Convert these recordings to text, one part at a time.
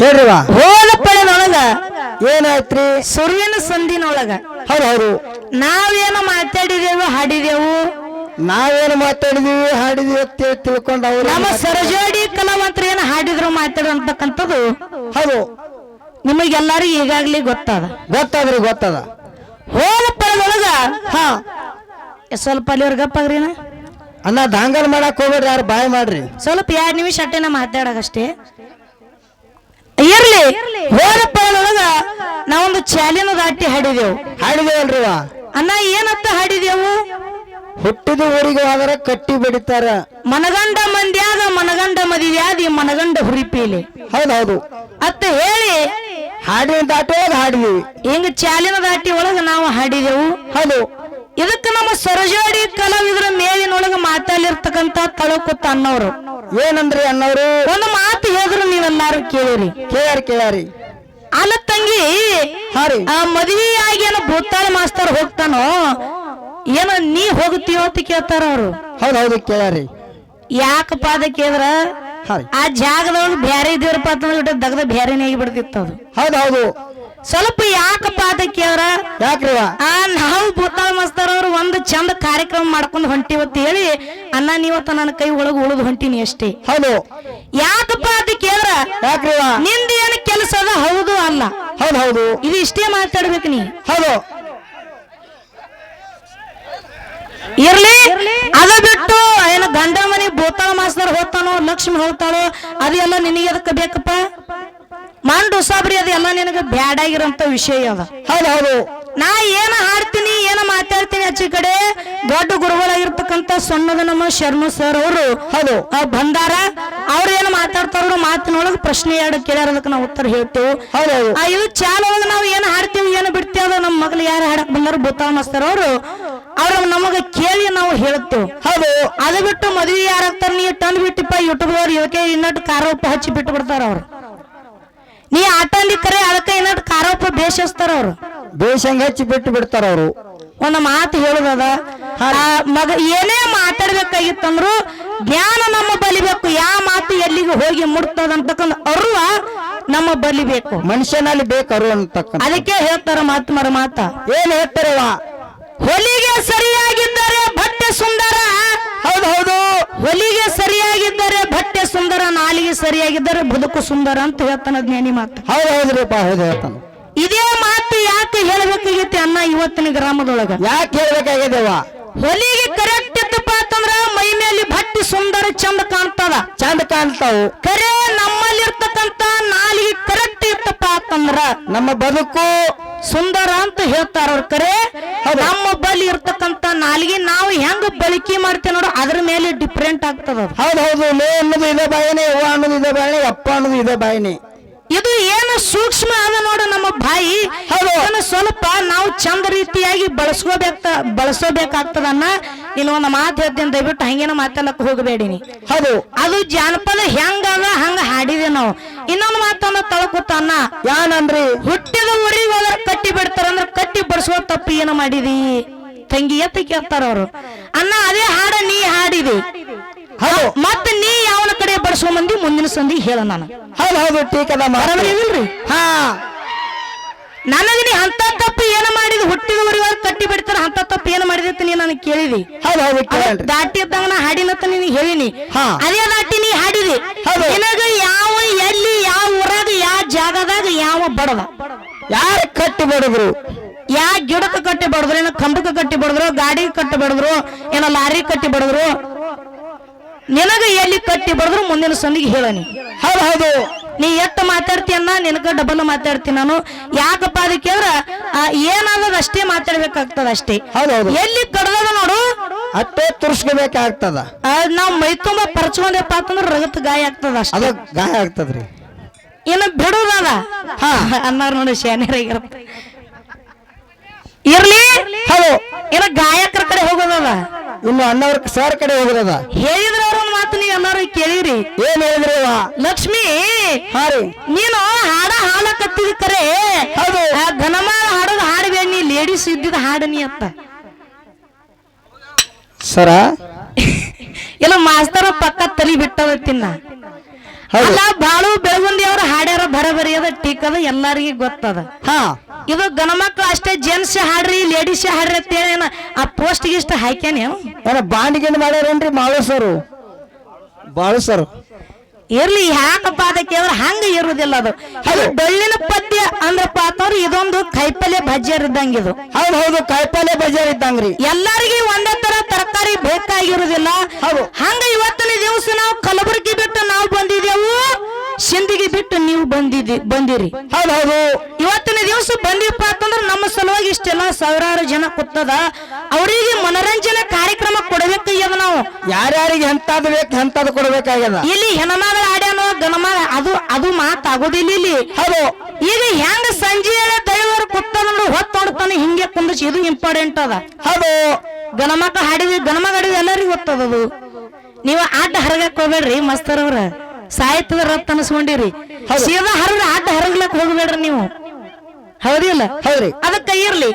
ಹೇಳ್ರಿವಾ? ಹೋದ ಪಡೆದೊಳಗ ಏನಾಯ್ತ್ರಿ? ಸುರುವಿನ ಸಂದಿನೊಳಗ ಹೌದು ಹೌದು. ನಾವೇನು ಮಾತಾಡಿದೆವು ಹಾಡಿದೆವು? ನಾವೇನು ಮಾತಾಡಿದೀವಿ ಹಾಡಿದೀವಿ ಅಂತ ಹೇಳಿ ತಿಳ್ಕೊಂಡು ಅವ್ರು ನಮ್ಮ ಸರಜೋಡಿ ಕಲಾವಂತರು ಏನು ಹಾಡಿದ್ರು ಮಾತಾಡೋಂತಕ್ಕಂಥದ್ದು ಹೌದು. ನಿಮಗೆಲ್ಲರಿಗೂ ಈಗಾಗ್ಲೇ ಗೊತ್ತದ. ಗೊತ್ತಾದ್ರಿ ಗೊತ್ತದ. ಹೋದ ಹ. ಹಾ ಸ್ವಲ್ಪ ಅಲ್ಲಿವ್ರ ಗಪ್ಪಾಗ್ರಿನ ಅಣ್ಣ ದಾಂಗಲ್ ಮಾಡಕ್ ಹೋಗ್ಬೇಡ್ರಿ ಯಾರು ಬಾಯ್ ಮಾಡ್ರಿ. ಸ್ವಲ್ಪ ಎರಡು ನಿಮಿಷ ಅಟ್ಟೆನ ಮಾತಾಡಕಷ್ಟೇ ಇರ್ಲಿ. ಹೋದ ನಾವೊಂದು ಚಾಲಿನ ದಾಟಿ ಹಾಡಿದೆವು. ಹಾಡಿದೇವಲ್ರಿ ವಾ ಅಣ್ಣ ಏನತ್ತ ಹಾಡಿದೆವು? ಹುಟ್ಟಿದ ಊರಿಗೆ ಹೋದ್ರೆ ಕಟ್ಟಿ ಬಿಡಿತಾರ. ಮನಗಂಡ ಮಂದ್ಯಾಗ ಮನಗಂಡ ಮದಿದ್ಯಾದಿ ಮನಗಂಡ ಹುರಿಪೀಲಿ. ಹೌದು ಹೌದು ಅತ್ತ ಹೇಳಿ. ಹಾಡಿನ ದಾಟೋದು ಹಾಡಿದೀವಿ. ಹಿಂಗ ಚಾಲಿನ ದಾಟಿ ಒಳಗ ನಾವು ಹಾಡಿದೆವು. ಹೌದು. ಇದಕ್ಕ ನಮ್ಮ ಸೊರಜಾಡಿ ಕಲಾವಿದರ ಮೇಲಿನೊಳಗೆ ಮಾತಾಡಿರ್ತಕ್ಕಂತ ತಳಕುತ್ತ ಅನ್ನೋರು. ಏನಂದ್ರಿ ಅನ್ನೋರು? ಒಂದು ಮಾತು ಹೇಳಿದ್ರು ನೀವೆಲ್ಲಾರು ಕೇಳಿರಿ. ಕೇಳ್ಯಾರಿ ಕೇಳ್ಯಾರಿ. ಅಲ್ಲ ತಂಗಿ ಹಾ ರೀ. ಆ ಮದುವೆ ಆಗಿ ಏನೋ ಭೂತಾಳ ಮಾಸ್ತರ್ ಹೋಗ್ತಾನೋ? ಏನ ನೀ ಹೋಗ್ತೀಯೋ ಅಂತ ಕೇಳ್ತಾರ ಅವ್ರು. ಹೌದು ಹೌದು ಕೇಳ್ಯಾರಿ. ಯಾಕಪ್ಪ ಅದ ಕೇಳಿದ್ರ? ಆ ಜಾಗದೊಳಗೆ ಬ್ಯಾರೆ ಇದ್ದೀರಪ್ಪ ಅಂತಂದ್ರೆ ದಗದ ಬ್ಯಾರೆನೇ ಆಗಿಬಿಡ್ತಿತ್ತು ಅದು. ಹೌದು ಹೌದು. ಸ್ವಲ್ಪ ಯಾಕಪ್ಪ ಅದ ಕೇಳ್ರ? ಯಾಕ್ರಿ ಆ ನಾವು ಭೂತಾಳ ಮಸ್ತರ್ ಅವ್ರು ಒಂದು ಚಂದ ಕಾರ್ಯಕ್ರಮ ಮಾಡ್ಕೊಂಡು ಹೊಂಟಿವತ್ತು ಹೇಳಿ ಅನ್ನ ನೀವತ್ತ ನನ್ನ ಕೈ ಒಳಗೆ ಉಳಿದು ಹೊಂಟಿನಿ ಅಷ್ಟೇ. ಹೌದು. ಯಾಕಪ್ಪ ಅದ ಕೇಳ್ರ? ಯಾಕ್ರಿ ನಿಂದ ಏನು ಕೆಲಸ ಅದ? ಹೌದು ಅಲ್ಲ. ಹೌದು ಹೌದು. ಇದು ಇಷ್ಟೇ ಮಾತಾಡ್ಬೇಕು ನೀ. ಹೌದು. ಇರ್ಲಿ. ಅದ ಬಿಟ್ಟು ಏನ ಗಂಡ ಮನೆ ಭೂತಾಳ ಮಾಸ್ತರ್ ಹೋಗ್ತಾನೋ ಲಕ್ಷ್ಮಿ ಹೋಗ್ತಾಳೋ ಅದೆಲ್ಲ ನಿನಗೆ ಅದಕ್ಕೆ ಬೇಕಪ್ಪ? ಮಂಡು ಸಾಬ್ರಿ ಅದೆಲ್ಲ ನಿನಗೆ ಬ್ಯಾಡಾಗಿರೋಂತ ವಿಷಯ ಅದ. ಹೌದು ಹೌದು. ನಾ ಏನ ಹಾಡ್ತೀನಿ ಏನ ಮಾತಾಡ್ತೀನಿ ಆಚೆ ಕಡೆ ದೊಡ್ಡ ಗುರುಗಳಾಗಿರ್ತಕ್ಕಂತ ಸಣ್ಣದ ನಮ್ಮ ಶರ್ಮ ಸರ್ ಅವರು ಹೌದು. ಬಂದಾರ ಅವ್ರು ಏನು ಮಾತಾಡ್ತಾರೋ ಮಾತಿನೊಳಗೆ ಪ್ರಶ್ನೆ ಎರಡು ಕೇಳ್ಯಾರ ಅದಕ್ಕೆ ನಾವು ಉತ್ತರ ಹೇಳ್ತೇವೆ. ಹೌದು ಇದು ಚಾಲೊಳಗೆ ನಾವು ಏನು ಹಾಡ್ತೀವಿ ಏನು ಬಿಡ್ತೀವಿ ಅದು ನಮ್ಮ ಮಗಳು ಯಾರು ಹಾಡಕ್ ಬಂದಾರ ಭೂತಾಳ ಮಾಸ್ತರ್ ಅವರು. ಅವ್ರ ನಮಗ ಕೇಳಿ ನಾವು ಹೇಳ್ತೇವೆ. ಹೌದು. ಅದು ಬಿಟ್ಟು ಮದ್ವಿ ಯಾರಾಗ್ತಾರ ನೀ ಟನ್ ಬಿಟ್ಟಿಪ್ಪ ಯೂಟ್ಯೂಬ್ ಅವ್ರು ಇವಕ್ಕೆ ಇನ್ನಟ್ಟು ಕಾರ ಉಪ್ಪು ಹಚ್ಚಿ ಬಿಟ್ಟು ಬಿಡ್ತಾರ ಅವ್ರು. ನೀ ಆಟಲ್ಲಿ ಕರೆ ಅದಕ್ಕೆ ಏನಾದ್ರು ಕಾರೋಪ ಬೇಷಿಸ್ತಾರ ಅವ್ರು? ಬೇಷಂಗ್ ಹಚ್ಚಿ ಬಿಟ್ಟು ಬಿಡ್ತಾರ ಅವರು. ಒಂದು ಮಾತು ಹೇಳುದದ? ಮಗ ಏನೇ ಮಾತಾಡ್ಬೇಕಾಗಿತ್ತಂದ್ರು ಜ್ಞಾನ ನಮ್ಮ ಬಲಿಬೇಕು ಯಾವ ಮಾತು ಎಲ್ಲಿಗೆ ಹೋಗಿ ಮುಟ್ತದ ಅಂತಕ್ಕಂಥ ಅರುವ ನಮ್ಮ ಬಲಿಬೇಕು ಮನುಷ್ಯನಲ್ಲಿ ಬೇಕರು ಅಂತಕ್ಕ ಅದಕ್ಕೆ ಹೇಳ್ತಾರ ಮಾತು ಮರ ಮಾತ. ಏನ್ ಹೇಳ್ತಾರೆ ವಾ ಹೊಲಿಗೆ ಸರಿಯಾಗಿದ್ದರೆ ಬಟ್ಟೆ ಸುಂದರ? ಹೌದು ಹೌದು. ಹೊಲಿಗೆ ಸರಿಯಾಗಿದ್ದರೆ ಬಟ್ಟೆ ಸುಂದರ ನಾಲಿಗೆ ಸರಿಯಾಗಿದ್ದರೆ ಬದುಕು ಸುಂದರ ಅಂತ ಹೇಳ್ತಾನ ಜ್ಞಾನಿ ಮಾತು. ಹೌದು ಹೌದ್ರಿಪ್ಪ ಹೌದು ಹೇಳ್ತಾನ. ಇದೇ ಮಾತು ಯಾಕೆ ಹೇಳಬೇಕಾಗೈತಿ ಅನ್ನ ಇವತ್ತಿನ ಗ್ರಾಮದೊಳಗ? ಯಾಕೆ ಹೇಳ್ಬೇಕಾಗ್ಯದವ ಹೊಲಿಗೆ ಕರೆಕ್ಟ್ ಇತ್ತಪ್ಪ ಅಂತಂದ್ರ ಮೈ ಮೇಲೆ ಬಟ್ಟೆ ಸುಂದರ ಚಂದ ಕಾಣ್ತದ. ಚಂದ ಕಾಣ್ತಾವು. ಕರೆ ನಮ್ಮಲ್ಲಿರ್ತಕ್ಕಂತ ನಾಲಿಗೆ ಕರೆಕ್ಟ್ ಇತ್ತಪ್ಪ ಅಂತಂದ್ರ ನಮ್ಮ ಬದುಕು ಸುಂದರ ಅಂತ ಹೇಳ್ತಾರ ಅವ್ರ ಕರೆ. ನಮ್ಮ ಬಳಿ ಇರ್ತಕ್ಕಂತ ನಾಲಿಗೆ ನಾವು ಹೆಂಗ್ ಬಳಕೆ ಮಾಡ್ತೇವೆ ನೋಡು ಅದ್ರ ಮೇಲೆ ಡಿಫ್ರೆಂಟ್ ಆಗ್ತದ ಅದು. ಹೌದು ಹೌದು ಲೇ ಅನ್ನೋದು ಇದೆ ಬಾಯಿನಿ ಹೂವ ಅನ್ನೋದು ಇದೆ ಬಾಯಿನಿ ಅಪ್ಪ ಅನ್ನೋದು ಇದೆ ಬಾಯಿನಿ. ಇದು ಏನು ಸೂಕ್ಷ್ಮ ಅದ ನೋಡು ನಮ್ಮ ಬಾಯಿ. ಹೌದು. ಸ್ವಲ್ಪ ನಾವು ಚಂದ ರೀತಿಯಾಗಿ ಬಳಸ್ಕೋಬೇಕ ಬಳಸೋಬೇಕಾಗ್ತದನ್ನ ಇಲ್ಲೊಂದು ಒಂದು ಮಾತು ಹೇಳ್ತೀನಿ ದಯವಿಟ್ಟು ಹಂಗೇನ ಮಾತಾಡಕ್ ಹೋಗಬೇಡಿ ನೀ ಹೌದು. ಅದು ಜಾನಪದ ಹೆಂಗದ ಹಂಗ ಹಾಡಿದೆ ನಾವು. ಇನ್ನೊಂದು ಮಾತನ್ನ ತಳಕುತ್ತಾನ ಯಾನಂದ್ರಿ? ಹುಟ್ಟಿದ ಊರಿಗೆ ಹೋದ್ರ ಕಟ್ಟಿ ಬಿಡ್ತಾರ ಅಂದ್ರೆ ಕಟ್ಟಿ ಬಡಿಸುವ ತಪ್ಪು ಏನು ಮಾಡಿದಿ? ತಂಗಿ ಎತ್ತ ಕೇಳ್ತಾರ ಅವರು. ಅನ್ನ ಅದೇ ಹಾಡ ನೀ ಹಾಡಿದೆ. ಹೌದು. ಮತ್ತ ನೀ ಯಾವನ ಕಡೆ ಬಡಿಸುವ ಮಂದಿ ಮುಂದಿನ ಸಂದಿ ಹೇಳ ನಾನು. ಹೌದು ಹೌದು ಟೀಕದ ರೀ ಹಾ. ನನಗೆ ನೀ ಅಂತ ತಪ್ಪು ಏನು ಮಾಡಿದ? ಹುಟ್ಟಿದ ಊರಿಗೆ ಹೋದ್ರ ಕಟ್ಟಿ ಬಿಡ್ತಾರ ಅಂತ ತಪ್ಪು ಏನು ಮಾಡಿದ ನೀ ನನಗೆ ಕೇಳಿದಿ? ಹೌದು ಹೌದು ದಾಟಿ ಇದ್ದಾಗ ನಾ ಹಾಡಿನತ್ತ ನಿನಗೆ ಹೇಳಿನಿ. ಹಾ. ಅದೇ ದಾಟಿ ನೀ ಹಾಡಿದಿ. ಹೌದು. ನಿನಗ ಯಾವ ಎಲ್ಲಿ ಯಾವ ಊರಾಗ ಯಾವ ಜಾಗದಾಗ ಯಾವ ಬಡದ? ಯಾರು ಕಟ್ಟಿ ಬಡಿದ್ರು? ಯಾ ಗಿಡಕ್ಕೆ ಕಟ್ಟಿ ಬಡದ್ರು ಏನೋ ಕಂಬಕ್ಕೆ ಕಟ್ಟಿ ಬಡದ್ರು ಗಾಡಿ ಕಟ್ಟಿ ಬಡದ್ರು ಏನೋ ಲಾರಿ ಕಟ್ಟಿ ಬಡದ್ರು ನಿನಗ ಎಲ್ಲಿ ಕಟ್ಟಿ ಬಡದ್ರು ಮುಂದಿನ ಸಂದಿಗೆ ಹೇಳನಿ. ಹೌದು ಹೌದು. ನೀ ಎಷ್ಟು ಮಾತಾಡ್ತೀಯನ್ನ ನಿನಗ ಡಬಲ್ ಮಾತಾಡ್ತೀನಿ ನಾನು. ಯಾಕಪ್ಪ ಅದಕ್ಕೆ ಏನಾದದ ಅಷ್ಟೇ ಮಾತಾಡ್ಬೇಕಾಗ್ತದ ಅಷ್ಟೇ. ಹೌದು ಹೌದು. ಎಲ್ಲಿ ಕಡ್ದದ ನೋಡು. ಅಷ್ಟೇ ತುರ್ಸ್ಕೋಬೇಕಾಗ್ತದ. ನಾವ್ ಮೈ ತುಂಬಾ ಪರ್ಚ್ಕೊಂಡಪ್ಪ ಅಂತಂದ್ರ ರಗತ್ ಗಾಯ ಆಗ್ತದ ಅಷ್ಟೇ. ಗಾಯ ಆಗ್ತದ್ರಿ. ಇನ್ನು ಬಿಡುದದ. ಹಾ. ಅನ್ನಾರ ನೋಡಿ ಶಾನ್ಯರಾಗಿರತ್ತ ಇರ್ಲಿ? ಹೌದು ಏನ ಗಾಯಕರ ಕಡೆ ಹೋಗೋದಲ್ಲ ಇನ್ನು ಅಣ್ಣವ್ರ ಸರ್ ಕಡೆ ಹೋಗೋದ ಹೇಳಿದ್ರ ಅವ್ರ ಒಂದು ಮಾತು ನೀವು ಅಣ್ಣವ್ರಿಗೆ ಕೇಳಿರಿ. ಏನ್ ಹೇಳಿದ್ರಿ ಲಕ್ಷ್ಮಿ ಹಾ ರೀ. ನೀನು ಹಾಡ ಹಾಡಕತ್ತಿದ ಕರೆ. ಹೌದು. ಆ ಘನಮಾನ ಹಾಡೋದು ಹಾಡಬೇಡ ನೀ ಲೇಡೀಸ್ ಇದ್ದಿದ ಹಾಡನಿ ಅಂತ ಸರ? ಇಲ್ಲ ಮಾಸ್ತರ ಪಕ್ಕ ತಲಿ ಬಿಟ್ಟವತ್ತಿನ ಅಲ್ಲ ಬಾಳು ಬೆಳಗುಂದಿ ಅವ್ರ ಹಾಡ್ಯಾರ ಟೀಕ್ ಅದ ಎಲ್ಲಾರಿಗೂ ಗೊತ್ತದ. ಹಾ. ಇದು ಗಣಮಕ್ಳು ಅಷ್ಟೇ ಜೆಂಟ್ಸ್ ಹಾಡ್ರಿ ಲೇಡೀಸ್ ಹಾಡ್ರಿ ಅಂತ ಹೇಳಿ ಏನ ಆ ಪೋಸ್ಟ್ ಗಿಸ್ಟ್ ಹಾಕ್ಯಾನೇನು ಬಾಂಡ್ ಗಿಂಡ್ ಮಾಡ್ಯಾರೇನ್ರಿ ಮಾಳು ಸರ್ ಬಾಳು ಸರ್ ಇರ್ಲಿ ಯಾಕಪ್ಪ ಅದಕ್ಕೆ ಅಂದ್ರೆ ಹಂಗ ಇರುದಿಲ್ಲ ಅದು. ಅದು ಬೆಳ್ಳಿನ ಪದ್ಯ ಅಂದ್ರಪ್ಪ ಅಂತಂದ್ರೆ ಇದೊಂದು ಕೈಪಲ್ಯ ಬಜ್ಜಾರ್ ಇದ್ದಂಗ ಇದು. ಹೌದು ಹೌದು ಕಾಯಿಪಲ್ಲೆ ಬಜಾರ್ ಇದ್ದಂಗ್ರಿ. ಎಲ್ಲರಿಗೂ ಒಂದೇ ತರ ತರಕಾರಿ ಬೇಕಾಗಿರುದಿಲ್ಲ. ಹೌದು. ಹಂಗ ಇವತ್ತಿನ ದಿವಸ ನಾವು ಕಲಬುರಗಿ ಬಿಟ್ಟು ನಾವು ಬಂದಿದ್ದೆವು. ಸಿಂದಗಿ ಬಿಟ್ಟು ನೀವು ಬಂದಿದ್ದಿ ಬಂದಿರಿ. ಹೌದು ಹೌದು. ಇವತ್ತಿನ ದಿವಸ ಬಂದಿಪ್ಪ ಅಂತಂದ್ರೆ ನಮ್ಮ ಸಲುವಾಗಿ ಇಷ್ಟೆಲ್ಲ ಸಾವಿರಾರು ಜನ ಕೂತದ. ಅವರಿಗೆ ಮನರಂಜನೆ ಕಾರ್ಯಕ್ರಮ ಕೊಡಬೇಕಾಗ್ಯದ ನಾವು. ಯಾರ್ಯಾರಿಗೆ ಎಂತಾದ್ ಬೇಕು ಎಂತಾದ್ ಕೊಡಬೇಕಾಗ್ಯದ? ಇಲ್ಲಿ ಹೆಣಮಾಗ ಆಡ್ಯಾನೋ ಗಣಮಾದ ಅದು ಅದು ಮಾತಾಗೋದಿಲ್ಲ ಇಲ್ಲಿ. ಹೌದು. ಈಗ ಹೆಂಗ ಸಂಜೆ ದೈವರು ಕೂತದ ನೋಡು ಹೊತ್ತು ನೋಡ್ತಾನೆ ಹಿಂಗೆ ಕುಂದಿಸಿ ಇದು ಇಂಪಾರ್ಟೆಂಟ್ ಅದ. ಹೌದು. ಗಣಮಕ್ಕ ಹಾಡಿದ್ವಿ ಗಣಮಗ ಹಾಡಿದ್ವಿ ಎಲ್ಲರಿಗೂ ಗೊತ್ತದದು. ನೀವು ಆಟ ಹರಗಕ್ ಹೋಗ್ಬೇಡ್ರಿ ಮಸ್ತರ್ ಅವ್ರ. ಸಾಹಿತ್ಯದ ರತ್ ಅನ್ಸ್ಕೊಂಡಿರಿ ಸೀದಾ ಹರಗ ಆಟ ಹರಗ್ಲಕ್ ಹೋಗ್ಬೇಡ್ರಿ ನೀವು. ಹೌದಿಲ್ಲ? ಹೌದ್ರಿ. ಅದಕ್ಕ ಇರ್ಲಿ.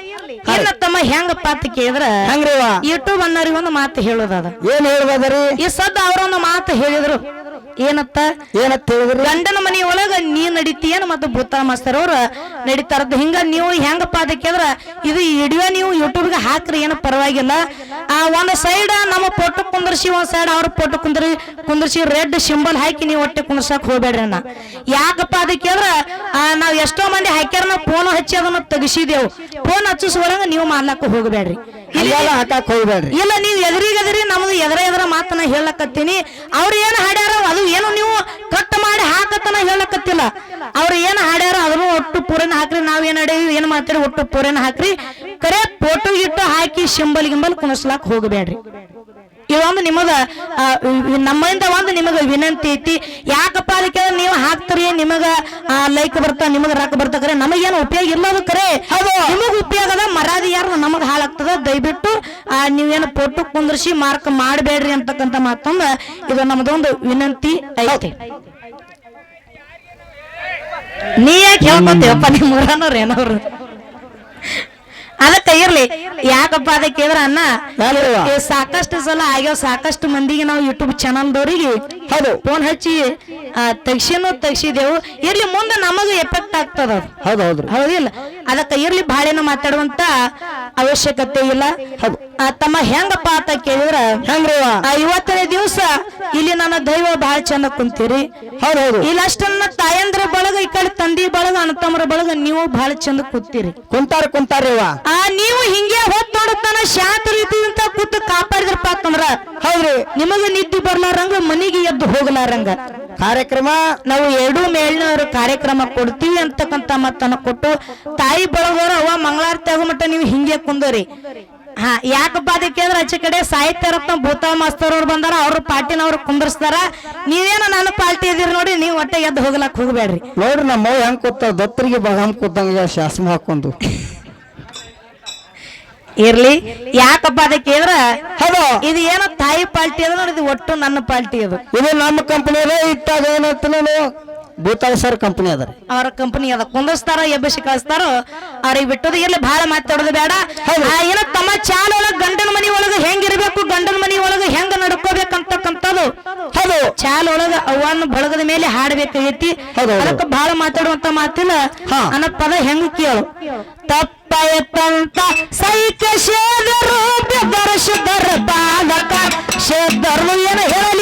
ಇನ್ನ ತಮ್ಮ ಹೆಂಗಪ್ಪ ಅಂತ ಕೇಳಿದ್ರ ಹೆಂಗ್ರಿವ ಯೂಟ್ಯೂಬ್ ಅನ್ನೋರಿಗೆ ಒಂದು ಮಾತು ಹೇಳೋದದ. ಏನ್ ಹೇಳ್ಬೋದ್ರಿ ಈ ಸದ್ದ ಅವರೊಂದು ಮಾತು ಹೇಳಿದ್ರು. ಏನತ್ತ? ಏನತ್ತ ಹೇಳಿದ್ರಿ? ಗಂಡನ ಮನೆಯೊಳಗ ಒಳಗ ನೀ ಏನು ಮತ್ತು ಭೂತಾನ ಮಾಸ್ತರ್ ಅವ್ರ ನಡೀತಾರದ್? ಹಿಂಗ ನೀವು ಹೆಂಗಪ್ಪ ಅದಕ್ಕೆ ಅಂದ್ರ ಇದು ವಿಡಿಯೋ ನೀವು ಯೂಟ್ಯೂಬ್ಗೆ ಹಾಕ್ರಿ ಏನು ಪರವಾಗಿಲ್ಲ. ಆ ಒಂದ್ ಸೈಡ್ ನಮ್ಮ ಫೋಟೋ ಕುಂದರ್ಸಿ ಒಂದ್ ಸೈಡ್ ಅವ್ರ ಫೋಟೋ ಕುಂದ್ರಿ ಕುಂದರ್ಸಿ ರೆಡ್ ಸಿಂಬಲ್ ಹಾಕಿ ನೀವು ಒಟ್ಟೆ ಕುಂದರ್ಸಕ್ ಹೋಗ್ಬೇಡ್ರಿ ಅಣ್ಣ. ಯಾಕಪ್ಪ ಅದಕ್ಕೆ ಅಂದ್ರ ನಾವು ನಾವ್ ಎಷ್ಟೋ ಮಂದಿ ಹಾಕ್ಯಾರ ನಾವು ಫೋನ್ ಹಚ್ಚಿ ಅದನ್ನ ತೆಗಿಸಿದೆವು. ಫೋನ್ ಹಚ್ಚಿಸುವಾಗ ನೀವು ಮಾಡ್ಲಾಕ ಹೋಗ್ಬೇಡ್ರಿ. ಹಂಗೆಲ್ಲ ಹಾಕಕ್ ಹೋಗ್ಬೇಡ್ರಿ. ಇಲ್ಲ ನೀವು ಎದುರಿಗದ್ರಿ ಎದುರಿ ನಮ್ದು ಎದರ ಎದರ ಮಾತನ್ನ ಹೇಳಕತ್ತೀನಿ. ಅವ್ರು ಏನ್ ಹಾಡ್ಯಾರ ಅದು ಏನು ನೀವು ಕಟ್ ಮಾಡಿ ಹಾಕತ್ತನ ಹೇಳಕತ್ತಿಲ್ಲ. ಅವ್ರು ಏನ್ ಹಾಡ್ಯಾರ ಅದನ್ನು ಒಟ್ಟು ಪೂರನ ಹಾಕ್ರಿ. ನಾವ್ ಏನ್ ಹಾಡೇವಿ ಏನ್ ಮಾಡ್ತೀರಿ ಒಟ್ಟು ಪೂರನ ಹಾಕ್ರಿ. ಕರೆ ಫೋಟೋ ಗಿಟ್ಟು ಹಾಕಿ ಸಿಂಬಲ್ ಗಿಂಬಲ್ ಕುಣಿಸ್ಲಾಕ್ ಹೋಗಬೇಡ್ರಿ. ಇವೊಂದು ನಿಮಗ ನಮ್ಮಿಂದ ಒಂದು ನಿಮಗ ವಿನಂತಿ ಐತಿ. ಯಾಕಪ್ಪ ಅದಕ್ಕೆ ನೀವು ಹಾಕ್ತೀರಿ ನಿಮಗ ಲೈಕ್ ಬರ್ತಾ ನಿಮಗ ರಾಕ್ ಬರ್ತಾ ಕರೆ ನಮಗೇನು ಉಪಯೋಗ ಇಲ್ಲ ಅದು ಕರೆ ನಿಮಗ ಉಪಯೋಗ ಯಾರು ನಮಗ್ ಹಾಳಾಗ್ತದ? ದಯವಿಟ್ಟು ನೀವೇನು ಫೋಟೋ ಕುಂದ್ರಿಸಿ ಮಾರ್ಕ್ ಮಾಡಬೇಡ್ರಿ ಅಂತಕ್ಕಂಥ ಮಾತಂದ ಇದು ನಮ್ದೊಂದು ವಿನಂತಿ ಐತಿ. ನೀ ಯಾಕೆ ಹೇಳ್ಕೊತೀವಪ್ಪ ನಿಮ್ಮ ಊರನವ್ರು ಏನವ್ರು? ಅದಕ್ಕೆ ಇರ್ಲಿ. ಯಾಕಪ್ಪ ಅದಕ್ಕೆ ಕೇಳಿದ್ರ ಅಣ್ಣ? ಯಾವ್ದ್ರಿವ ಸಾಕಷ್ಟು ಸಲ ಆಗ್ಯಾವ ಸಾಕಷ್ಟು ಮಂದಿಗೆ ನಾವು ಯೂಟ್ಯೂಬ್ ಚಾನಲ್ದವ್ರಿಗೆ ಹೌದು. ಫೋನ್ ಹಚ್ಚಿ ತೆಗ್ಸಿನೂ ತಗ್ಸಿದೆವು. ಇರ್ಲಿ ಮುಂದೆ ನಮಗ ಎಫೆಕ್ಟ್ ಆಗ್ತದ ಹೌದು ಹೌದು. ಹೌದಿಲ್ಲ? ಅದಕ್ಕೆ ಇರ್ಲಿ ಬಾಳೆನ ಮಾತಾಡುವಂತ ಅವಶ್ಯಕತೆ ಇಲ್ಲ. ಆ, ತಮ್ಮ ಹೆಂಗಪ್ಪ ಅಂತ ಕೇಳಿದ್ರ ಹೆಂಗ್ರಿ ಆ, ಇವತ್ತನೇ ದಿವಸ ಇಲ್ಲಿ ನನ್ನ ದೈವ ಬಹಳ ಚಂದ ಕುಂತೀರಿ. ಹೌದು ಹೌದು. ಇಲ್ಲಷ್ಟನ್ನ ತಾಯಂದ್ರ ಬಳಗ ಈ ಕಡೆ ತಂದಿ ಬಳಗ ಅಣ್ಣತಮ್ಮರ ಬಳಗ ನೀವು ಬಹಳ ಚಂದ ಕೂತೀರಿ. ಕುಂತಾರ ಕುಂತಾರಿವ ಆ ನೀವು ಹಿಂಗೆ ಹೊತ್ ನೋಡುತ್ತಾನ ಶಾಂತ ಅಂತ ಕೂತು ಕಾಪಾಡಿದ್ರಪ್ಪ ಅಂತಂದ್ರ ಹೌದ್ರಿ. ನಿಮಗ ನಿದ್ದೆ ಬರ್ಲಾರಂಗ ಮನೆಗೆ ಎದ್ದು ಹೋಗ್ಲಾರಂಗ. ಕಾರ್ಯಕ್ರಮ? ನಾವು ಎರಡು ಮೇಲಿನವರು ಕಾರ್ಯಕ್ರಮ ಕೊಡ್ತೀವಿ ಅಂತಕ್ಕಂತ ಮತ್ತನ್ನ ಕೊಟ್ಟು ತಾಯಿ ಬಳಗೋರ ಅವ ಮಂಗಳಾರತಿ ಆಗೋ ಮಟ್ಟ ನೀವು ಹಿಂಗೆ ಕುಂದರಿ. ಹಾ ಯಾಕಪ್ಪ ಅದಕ್ಕೆ ಅಂದ್ರೆ ಆಚೆ ಕಡೆ ಸಾಹಿತ್ಯ ರತ್ನ ಭೂತಾ ಮಾಸ್ತರ್ ಅವ್ರು ಬಂದಾರ ಅವ್ರ ಪಾರ್ಟಿನವ್ರು ಕುಂದರ್ಸ್ತಾರ. ನೀವೇನೋ ನನ್ನ ಪಾರ್ಟಿ ಇದೀರಿ ನೋಡಿ ನೀವು ಒಟ್ಟೆ ಎದ್ದು ಹೋಗ್ಲಕ್ ಹೋಗ್ಬೇಡ್ರಿ. ನೋಡ್ರಿ ನಮ್ಮ ಹೆಂಗ್ ಕೂತ ದತ್ತರಿಗೆ ಬಗಾಮ್ ಕೂತಂಗ ಶಾಸನ ಹಾಕೊಂಡು ಇರ್ಲಿ? ಯಾಕಪ್ಪ ಅದಕ್ಕೆ ಹೇಳಿದ್ರೆ ಹೌದು. ಇದು ಏನೋ ತಾಯಿ ಪಾಲ್ಟಿ ಅದ ನೋಡಿ ಇದು ಒಟ್ಟು ನನ್ನ ಪಾಲ್ಟಿ ಅದು. ಇದು ನಮ್ಮ ಕಂಪನಿ ಅದ ಇಟ್ಟಾಗ ಏನಂತ ನಾನು ಭೂತಾಳ ಸರ್ ಕಂಪನಿ ಅದ ಅವರ ಕಂಪನಿ ಅದ. ಕುಂದಿಸ್ತಾರ ಎಬ್ಬಿಸಿ ಕಳಿಸ್ತಾರೋ ಅವ್ರಿಗೆ ಬಿಟ್ಟದ ಇರ್ಲಿ ಬಹಳ ಮಾತಾಡೋದು ಬೇಡ. ಆ, ಏನೋ ತಮ್ಮ ಚಾಲ ಒಳಗ ಗಂಡನ ಮನಿ ಒಳಗ ಹೆಂಗಿರ್ಬೇಕು ಗಂಡನ ಮನಿ ಒಳಗ ಹೆಂಗ ನಡ್ಕೋಬೇಕಂತಕ್ಕಂಥದ್ದು. ಹೌದು. ಚಾಲ ಒಳಗ ಅವನ್ನ ಬಳಗದ ಮೇಲೆ ಹಾಡಬೇಕಾಗೈತಿ ಅದಕ್ಕ ಹೌದು. ಅದಕ್ಕೆ ಬಹಳ ಮಾತಾಡುವಂತ ಮಾತಿಲ್ಲ ಅನ್ನ ಪದ ಹೆಂಗ ಕೇಳು? ತಪ್ಪಾಯತಂತ ಸೈಕ ಶೇದರು ಬೆದರ ಶುದ್ಧರ ಬಾಲಕ ಶೇದರು ಏನು ಹೋತು